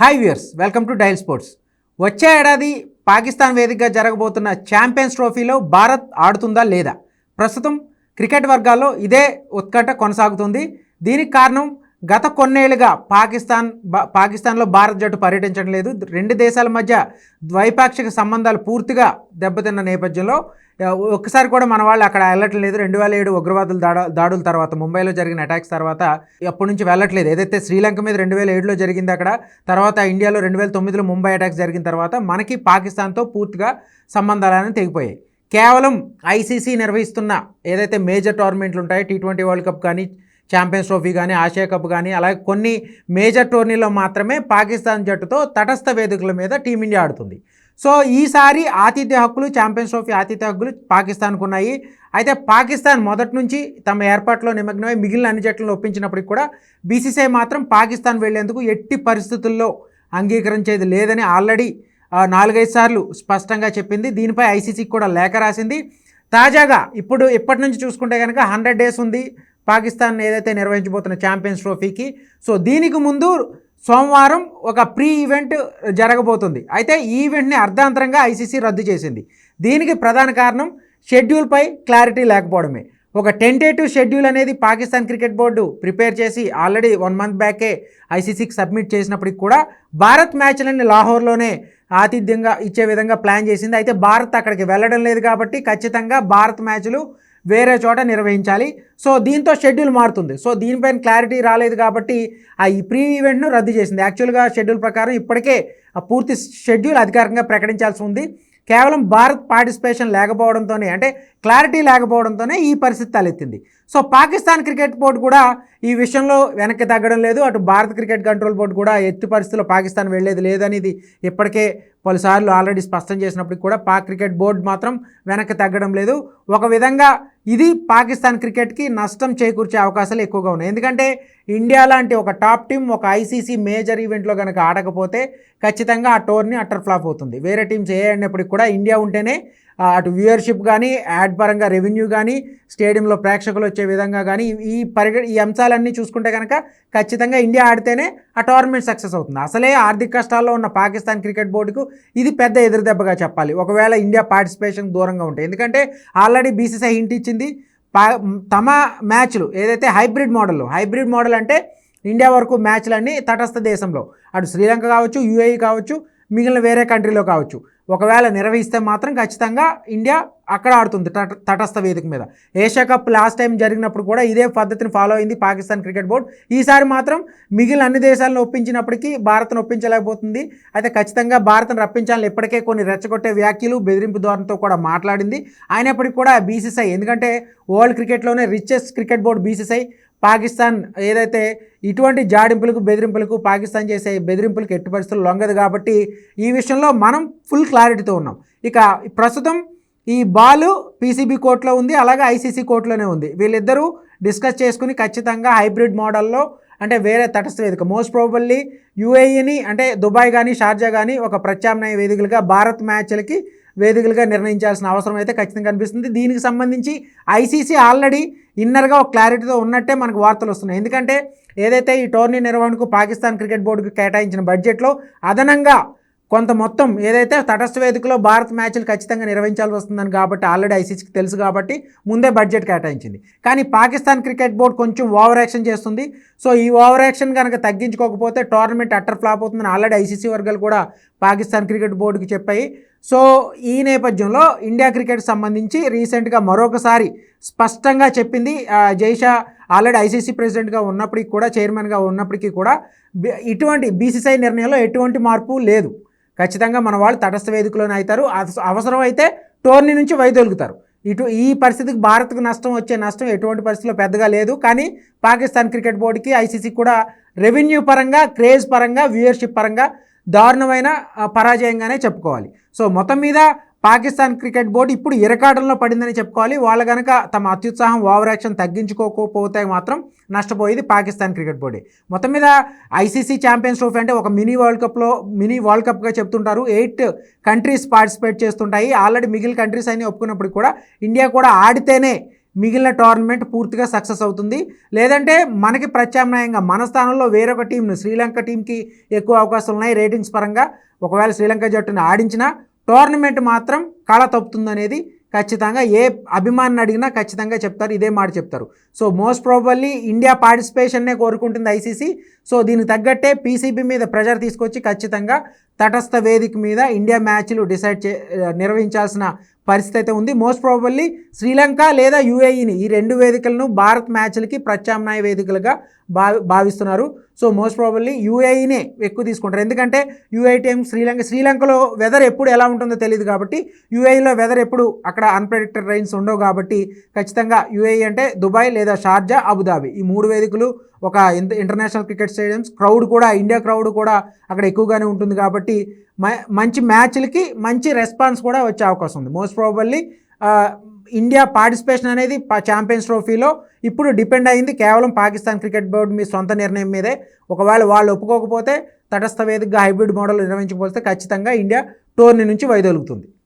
Hi viewers welcome to dial sports వచ్చే ఏడాది పాకిస్తాన్ వేదికగా జరగబోతున్న ఛాంపియన్స్ ట్రోఫీలో భారత్ ఆడుతుందా లేదా? ప్రస్తుతం క్రికెట్ వర్గాల్లో ఇదే ఉత్కంఠ కొనసాగుతుంది. దీనికి కారణం గత కొన్నేళ్ళుగా పాకిస్తాన్ పాకిస్తాన్లో భారత్ జట్టు పర్యటించడం లేదు. రెండు దేశాల మధ్య ద్వైపాక్షిక సంబంధాలు పూర్తిగా దెబ్బతిన్న నేపథ్యంలో ఒక్కసారి కూడా మన వాళ్ళు అక్కడ వెళ్ళట్లేదు. లేదు రెండు వేల ఏడు ఉగ్రవాదుల దాడు దాడుల తర్వాత ముంబైలో జరిగిన అటాక్స్ తర్వాత అప్పటి నుంచి వెళ్ళట్లేదు. ఏదైతే శ్రీలంక మీద రెండు వేల ఏడులో జరిగింది అక్కడ తర్వాత ఇండియాలో రెండు వేల తొమ్మిదిలో ముంబై అటాక్స్ జరిగిన తర్వాత మనకి పాకిస్తాన్తో పూర్తిగా సంబంధాలను తెగిపోయాయి. కేవలం ఐసీసీ నిర్వహిస్తున్న ఏదైతే మేజర్ టోర్నమెంట్లు ఉంటాయో టీ ట్వంటీ వరల్డ్ కప్ కానీ ఛాంపియన్స్ ట్రోఫీ కానీ ఆసియా కప్ కానీ అలాగే కొన్ని మేజర్ టోర్నీలో మాత్రమే పాకిస్తాన్ జట్టుతో తటస్థ వేదికల మీద టీమిండియా ఆడుతుంది. సో ఈసారి ఆతిథ్య హక్కులు ఛాంపియన్స్ ట్రోఫీ ఆతిథ్య హక్కులు పాకిస్తాన్కు ఉన్నాయి. అయితే పాకిస్తాన్ మొదటి నుంచి తమ ఏర్పాట్లో నిమగ్నమై మిగిలిన అన్ని జట్లను ఒప్పించినప్పటికి కూడా బీసీసీఐ మాత్రం పాకిస్తాన్ వెళ్ళేందుకు ఎట్టి పరిస్థితుల్లో అంగీకరించేది లేదని ఆల్రెడీ నాలుగైదు సార్లు స్పష్టంగా చెప్పింది. దీనిపై ఐసీసీకి కూడా లేఖ రాసింది. తాజాగా ఇప్పుడు ఇప్పటి నుంచి చూసుకుంటే కనుక హండ్రెడ్ డేస్ ఉంది. పాకిస్తాన్ ఏదైతే నిర్వహించబోతున్న ఛాంపియన్స్ ట్రోఫీకి. సో దీనికి ముందు సోమవారం ఒక ప్రీ ఈవెంట్ జరగబోతుంది. అయితే ఈ ఈవెంట్ని అర్ధాంతరంగా ఐసీసీ రద్దు చేసింది. దీనికి ప్రధాన కారణం షెడ్యూల్పై క్లారిటీ లేకపోవడమే. ఒక టెంటేటివ్ షెడ్యూల్ అనేది పాకిస్తాన్ క్రికెట్ బోర్డు ప్రిపేర్ చేసి ఆల్రెడీ వన్ మంత్ బ్యాకే ఐసీసీకి సబ్మిట్ చేసినప్పటికి కూడా భారత్ మ్యాచ్లన్నీ లాహోర్లోనే ఆతిథ్యంగా ఇచ్చే విధంగా ప్లాన్ చేసింది. అయితే భారత్ అక్కడికి వెళ్ళడం లేదు కాబట్టి ఖచ్చితంగా భారత్ మ్యాచ్లు వేరే చోట నిర్వహించాలి. సో దీంతో షెడ్యూల్ మారుతుంది. సో దీనిపైన క్లారిటీ రాలేదు కాబట్టి ఆ ఈ ప్రీ ఈవెంట్ను రద్దు చేసింది. యాక్చువల్గా షెడ్యూల్ ప్రకారం ఇప్పటికే ఆ పూర్తి షెడ్యూల్ అధికారికంగా ప్రకటించాల్సి ఉంది. కేవలం భారత్ పార్టిసిపేషన్ లేకపోవడంతోనే అంటే క్లారిటీ లేకపోవడంతోనే ఈ పరిస్థితి తలెత్తింది. సో పాకిస్తాన్ క్రికెట్ బోర్డు కూడా ఈ విషయంలో వెనక్కి తగ్గడం లేదు. అటు భారత క్రికెట్ కంట్రోల్ బోర్డు కూడా ఎట్టి పరిస్థితుల్లో పాకిస్తాన్ వెళ్ళేది లేదనేది ఇప్పటికే పలుసార్లు ఆల్రెడీ స్పష్టం చేసినప్పటికి కూడా పాక్ క్రికెట్ బోర్డు మాత్రం వెనక్కి తగ్గడం లేదు. ఒక విధంగా ఇది పాకిస్తాన్ క్రికెట్కి నష్టం చేకూర్చే అవకాశాలు ఎక్కువగా ఉన్నాయి. ఎందుకంటే ఇండియా లాంటి ఒక టాప్ టీం ఒక ఐసీసీ మేజర్ ఈవెంట్లో కనుక ఆడకపోతే ఖచ్చితంగా ఆ టోర్ని అట్టర్ ఫ్లాప్ అవుతుంది. వేరే టీమ్స్ ఏ ఆడినప్పటికి కూడా ఇండియా ఉంటేనే అటు వ్యూయర్షిప్ కానీ యాడ్ పరంగా రెవెన్యూ కానీ స్టేడియంలో ప్రేక్షకులు వచ్చే విధంగా కానీ ఈ- పరిగ ఈ అంశాలన్నీ చూసుకుంటే కనుక ఖచ్చితంగా ఇండియా ఆడితేనే ఆ టోర్నమెంట్ సక్సెస్ అవుతుంది. అసలే ఆర్థిక కష్టాల్లో ఉన్న పాకిస్తాన్ క్రికెట్ బోర్డుకు ఇది పెద్ద ఎదురుదెబ్బగా చెప్పాలి. ఒకవేళ ఇండియా పార్టిసిపేషన్ దూరంగా ఉంటాయి ఎందుకంటే ఆల్రెడీ బీసీసీఐ హింట్ ఇచ్చింది. పా తమ మ్యాచ్లు ఏదైతే హైబ్రిడ్ మోడల్ హైబ్రిడ్ మోడల్ అంటే ఇండియా వరకు మ్యాచ్లన్నీ తటస్థ దేశంలో. అటు శ్రీలంక కావచ్చు యూఏఈ కావచ్చు మిగిలిన వేరే కంట్రీలో కావచ్చు. ఒకవేళ నిర్వహిస్తే మాత్రం ఖచ్చితంగా ఇండియా అక్కడ ఆడుతుంది తట తటస్థ వేదిక మీద. ఏషియా కప్ లాస్ట్ టైం జరిగినప్పుడు కూడా ఇదే పద్ధతిని ఫాలో అయింది పాకిస్తాన్ క్రికెట్ బోర్డు. ఈసారి మాత్రం మిగిలిన అన్ని దేశాలను ఒప్పించినప్పటికీ భారత్ను ఒప్పించలేకపోతుంది. అయితే ఖచ్చితంగా భారత్ను రప్పించాలని ఇప్పటికే కొన్ని రెచ్చగొట్టే వ్యాఖ్యలు బెదిరింపు ధోరణితో కూడా మాట్లాడింది. అయినప్పటికీ కూడా బీసీసీఐ ఎందుకంటే world క్రికెట్లోనే richest cricket board BCCI. Pakistan ఏదైతే ఇటువంటి జాడింపులకు బెదిరింపులకు పాకిస్తాన్ చేసే బెదిరింపులకు ఎట్టి పరిస్థితులు లొంగదు కాబట్టి ఈ విషయంలో మనం ఫుల్ క్లారిటీతో ఉన్నాం. ఇక ప్రస్తుతం ఈ బాల్ పీసీబీ కోర్టులో ఉంది అలాగే ఐసీసీ కోర్టులోనే ఉంది. వీళ్ళిద్దరూ డిస్కస్ చేసుకుని ఖచ్చితంగా హైబ్రిడ్ మోడల్లో అంటే వేరే తటస్థ వేదిక మోస్ట్ ప్రాబల్లీ యూఏఈని అంటే దుబాయ్ కానీ షార్జా కానీ ఒక ప్రత్యామ్నాయ వేదికలుగా భారత్ మ్యాచ్లకి వేదికలుగా నిర్ణయించాల్సిన అవసరం అయితే ఖచ్చితంగా కనిపిస్తుంది. దీనికి సంబంధించి ఐసీసీ ఆల్రెడీ ఇన్నర్గా ఒక క్లారిటీతో ఉన్నట్టే మనకు వార్తలు వస్తున్నాయి. ఎందుకంటే ఏదైతే ఈ టోర్నీ నిర్వహణకు పాకిస్తాన్ క్రికెట్ బోర్డుకు కేటాయించిన బడ్జెట్లో అదనంగా కొంత మొత్తం ఏదైతే తటస్థ వేదికలో భారత్ మ్యాచ్లు ఖచ్చితంగా నిర్వహించాల్సి వస్తుందని కాబట్టి ఆల్రెడీ ఐసీసీకి తెలుసు కాబట్టి ముందే బడ్జెట్ కేటాయించింది. కానీ పాకిస్తాన్ క్రికెట్ బోర్డు కొంచెం ఓవర్ యాక్షన్ చేస్తుంది. సో ఈ ఓవర్ యాక్షన్ కనుక తగ్గించుకోకపోతే టోర్నమెంట్ అట్టర్ ఫ్లాప్ అవుతుందని ఆల్రెడీ ఐసీసీ వర్గాలు కూడా పాకిస్తాన్ క్రికెట్ బోర్డుకి చెప్పాయి. సో ఈ నేపథ్యంలో ఇండియా క్రికెట్ సంబంధించి రీసెంట్గా మరొకసారి స్పష్టంగా చెప్పింది జైషా ఆల్రెడీ ఐసీసీ ప్రెసిడెంట్గా ఉన్నప్పటికీ కూడా చైర్మన్గా ఉన్నప్పటికీ కూడా ఇటువంటి బీసీసీఐ నిర్ణయంలో ఎటువంటి మార్పు లేదు. ఖచ్చితంగా మన వాళ్ళు తటస్థ వేదికలోనే అవుతారు. అవసరమైతే అవసరం అయితే టోర్నీ నుంచి వైదొలుగుతారు. ఇటు ఈ పరిస్థితికి భారత్కు నష్టం వచ్చే నష్టం ఎటువంటి పరిస్థితిలో పెద్దగా లేదు. కానీ పాకిస్తాన్ క్రికెట్ బోర్డుకి ఐసీసీ కూడా రెవెన్యూ పరంగా క్రేజ్ పరంగా వ్యూయర్షిప్ పరంగా దారుణమైన పరాజయంగానే చెప్పుకోవాలి. సో మొత్తం మీద పాకిస్తాన్ క్రికెట్ బోర్డు ఇప్పుడు ఇరకాటంలో పడిందని చెప్పుకోవాలి. వాళ్ళు కనుక తమ అత్యుత్సాహం ఓవర్ యాక్షన్ తగ్గించుకోకపోతే మాత్రం నష్టపోయేది పాకిస్తాన్ క్రికెట్ బోర్డే. మొత్తం మీద ఐసీసీ ఛాంపియన్స్ ట్రోఫీ అంటే ఒక మినీ వరల్డ్ కప్లో మినీ వరల్డ్ కప్గా చెప్తుంటారు. ఎయిట్ కంట్రీస్ పార్టిసిపేట్ చేస్తుంటాయి. ఆల్రెడీ మిగిలిన కంట్రీస్ అన్ని ఒప్పుకున్నప్పుడు కూడా ఇండియా కూడా ఆడితేనే మిగిలిన టోర్నమెంట్ పూర్తిగా సక్సెస్ అవుతుంది. లేదంటే మనకి ప్రత్యామ్నాయంగా మన స్థానంలో వేరొక టీంను శ్రీలంక టీంకి ఎక్కువ అవకాశాలు ఉన్నాయి రేటింగ్స్ పరంగా. ఒకవేళ శ్రీలంక జట్టును ఆడించినా టోర్నమెంట్ మాత్రం కళ తప్పుతుందనేది ఖచ్చితంగా ఏ అభిమానిని అడిగినా ఖచ్చితంగా చెప్తారు ఇదే మాట చెప్తారు. సో మోస్ట్ ప్రాబల్లీ ఇండియా పార్టిసిపేషన్నే కోరుకుంటుంది ఐసీసీ. సో దీనికి తగ్గట్టే పీసీబీ మీద ప్రెషర్ తీసుకొచ్చి ఖచ్చితంగా తటస్థ వేదిక మీద ఇండియా మ్యాచ్లు డిసైడ్ చే నిర్వహించాల్సిన పరిస్థితి అయితే ఉంది. మోస్ట్ ప్రాబబ్లీ శ్రీలంక లేదా యూఏఈని ఈ రెండు వేదికలను భారత్ మ్యాచ్లకి ప్రత్యామ్నాయ వేదికలుగా భావి భావిస్తున్నారు. సో మోస్ట్ ప్రాబబ్లీ యూఏఈనే ఎక్కువ తీసుకుంటారు. ఎందుకంటే యూఏఈ టీం శ్రీలంక శ్రీలంకలో వెదర్ ఎప్పుడు ఎలా ఉంటుందో తెలియదు కాబట్టి యూఏఈలో వెదర్ ఎప్పుడు అక్కడ అన్ప్రెడిక్టెడ్ రైన్స్ ఉండవు కాబట్టి ఖచ్చితంగా యూఏఈ అంటే దుబాయ్ లేదా షార్జా అబుదాబి ఈ మూడు వేదికలు ఒక ఇంత ఇంటర్నేషనల్ క్రికెట్ స్టేడియంస్ క్రౌడ్ కూడా ఇండియా క్రౌడ్ కూడా అక్కడ ఎక్కువగానే ఉంటుంది కాబట్టి మ- మంచి మ్యాచ్లకి మంచి రెస్పాన్స్ కూడా వచ్చే అవకాశం ఉంది. మోస్ట్ ప్రాబల్లీ ఇండియా పార్టిసిపేషన్ అనేది ఛాంపియన్స్ ట్రోఫీలో ఇప్పుడు డిపెండ్ అయింది కేవలం పాకిస్తాన్ క్రికెట్ బోర్డు మీ సొంత నిర్ణయం మీదే. ఒకవేళ వాళ్ళు ఒప్పుకోకపోతే తటస్థ వేదికగా హైబ్రిడ్ మోడల్ నిర్వహించకపోతే ఖచ్చితంగా ఇండియా టోర్నీ నుంచి వైదొలుగుతుంది.